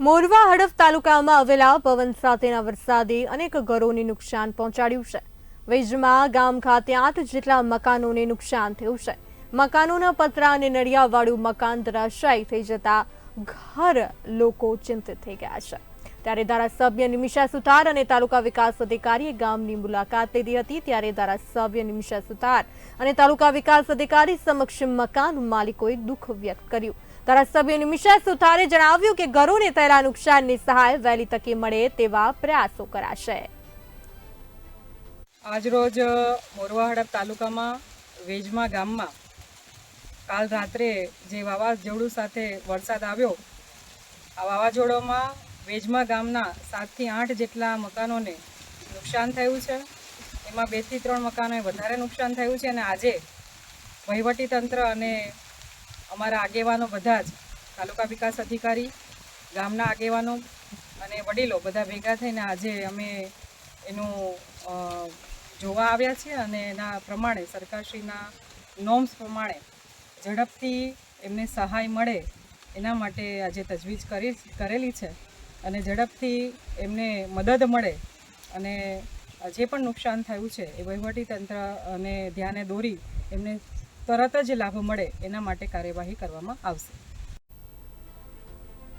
મોરવા હડફ તાલુકામાં આવેલા પવન સાથેના વરસાદે અનેક ઘરોને નુકસાન પહોંચાડ્યું છે. વેજમાં ગામ ખાતે આઠ જેટલા મકાનોને નુકસાન થયું છે. મકાનોના પતરા અને નળિયાવાળું મકાન ધરાશાયી થઈ જતા ઘર લોકો ચિંતિત થઈ ગયા છે. ત્યારે ધારાસભ્ય નિમિષા સુથાર અને તાલુકા વિકાસ અધિકારીએ ગામની મુલાકાત લીધી હતી. ત્યારે ધારાસભ્ય નિમિષા સુથાર અને તાલુકા વિકાસ અધિકારી સમક્ષ મકાન માલિકોએ દુઃખ વ્યક્ત કર્યું. ધારાસભ્ય નિમિષા સુથારે જણાવ્યું કે ઘરોને થયેલા નુકસાનની સહાય વહેલી તકે મળે તેવા પ્રયાસો કરાશે. આજરોજ મોરવા હડપ તાલુકામાં, વેજમા ગામમાં, કાલ રાત્રે જે વાવાઝોડું સાથે વરસાદ આવ્યો, આ વાવાઝોડામાં વેજમા ગામના સાતથી આઠ જેટલા મકાનોને નુકસાન થયું છે. એમાં બેથી ત્રણ મકાનોએ વધારે નુકસાન થયું છે અને આજે વહીવટીતંત્ર અને અમારા આગેવાનો બધા જ, તાલુકા વિકાસ અધિકારી, ગામના આગેવાનો અને વડીલો બધા ભેગા થઈને આજે અમે એનું જોવા આવ્યા છીએ અને એના પ્રમાણે, સરકારશ્રીના નોર્મ્સ પ્રમાણે ઝડપથી એમને સહાય મળે એના માટે આજે તજવીજ કરી, કરેલી છે અને ઝડપથી એમને મદદ મળે અને જે પણ નુકસાન થયું છે એ વહીવટી તંત્ર અને ધ્યાને દોરી એમને તરત જ લાભ મળે એના માટે કાર્યવાહી કરવામાં આવશે.